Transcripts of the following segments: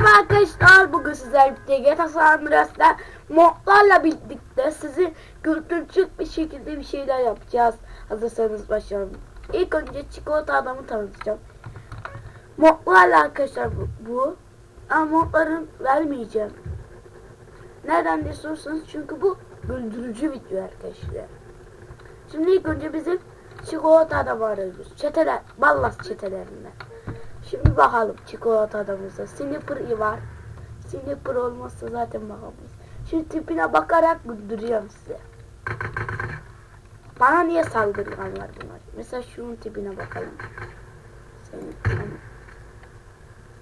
Merhaba arkadaşlar. Bugün sizlerle birlikte GTA San Andreas'ta modlarla birlikte sizi güldürecek bir şekilde bir şeyler yapacağız. Hazırsanız başlayalım. İlk önce çikolata adamı tanıtacağım. Modlarla arkadaşlar bu. bu. Ama modların vermeyeceğim. Neden diye sorsanız çünkü bu güldürücü video arkadaşlar. Şimdi ilk önce bizim çikolata adamı arıyoruz. Çeteler, ballas çetelerinden. Şimdi bakalım çikolata adamımıza. Snipper var. Snipper olmazsa zaten bakamayız. Şimdi tipine bakarak güldüreceğim size. Bana niye saldırganlar bunlar? Mesela şunun tipine bakalım. Senin, senin.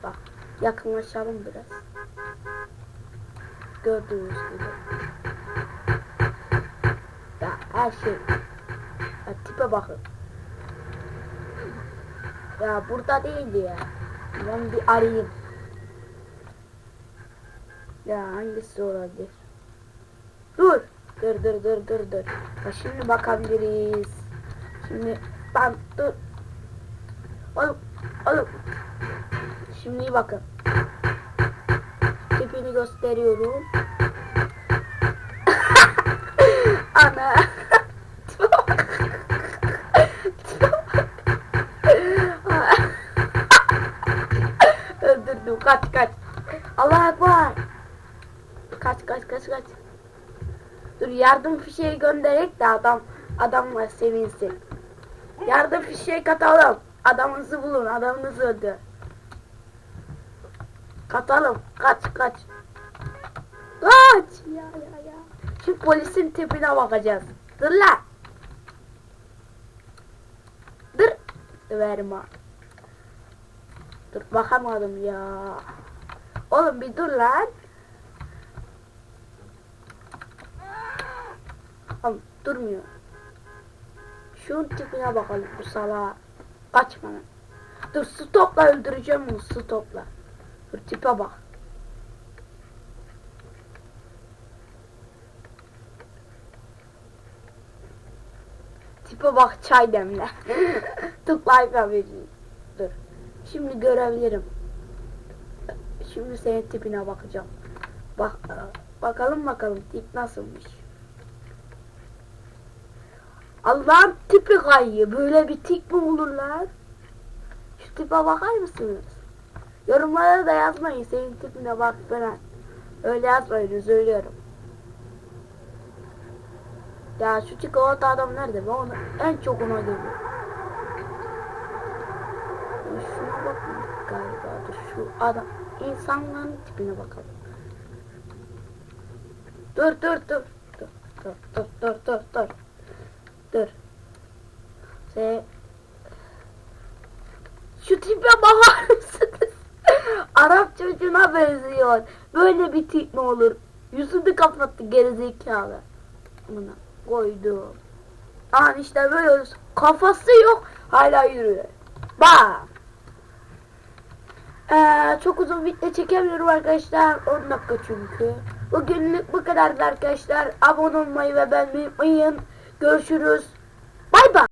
Bak yakınlaşalım biraz. Gördüğünüz gibi. Ya her şey. Ya, tipe bakın. Ya burada değildi ya. Ben bir arayayım. Ya hangisi olabilir? Dur. Dur dur dur dur dur. Ya şimdi bakabiliriz. Şimdi ben dur. Oğlum oğlum. Şimdi bakın. Tipini gösteriyorum. Ana. Kaç kaç. Allah ekber. Kaç kaç kaç kaç. Dur yardım fişeği göndererek de adam adamla sevinsin. Yardım fişeği katalım. Adamınızı bulun. Adamınızı öldür. Katalım. Kaç kaç. Kaç. Ya ya ya. Şu polisin tipine bakacağız. Dur lan. Dur. Verme. Dur bakamadım ya. Oğlum bir dur lan. Oğlum durmuyor. Şunun tipine bakalım bu salağa. Kaçma lan. Dur stopla öldüreceğim onu stopla. Dur tipe bak. Tipe bak çay demle. Tıklayıp yapacağım. Dur. Şimdi görebilirim. Şimdi senin tipine bakacağım. Bak bakalım bakalım tip nasılmış. Allah'ın tipi kayıyor. Böyle bir tip mi olurlar? Şu tipe bakar mısınız? Yorumlara da yazmayın. Senin tipine bak falan. Öyle yazmayın. Söylüyorum. Ya şu çikolata adam nerede? Ben onu en çok ona geliyorum. Galiba. Dur şu adam. insanların tipine bakalım. Dur dur dur. Dur dur dur dur dur dur. Dur. Şey, şu tipe bakar mısınız? Arap çocuğuna benziyor. Böyle bir tip mi olur? Yüzünü kapattı gerizekalı. Buna koydum. Lan işte böyle kafası yok hala yürüyor. Bak. Ee, çok uzun video çekemiyorum arkadaşlar. 10 dakika çünkü. Bugünlük bu kadar arkadaşlar. Abone olmayı ve beğenmeyi unutmayın. Görüşürüz.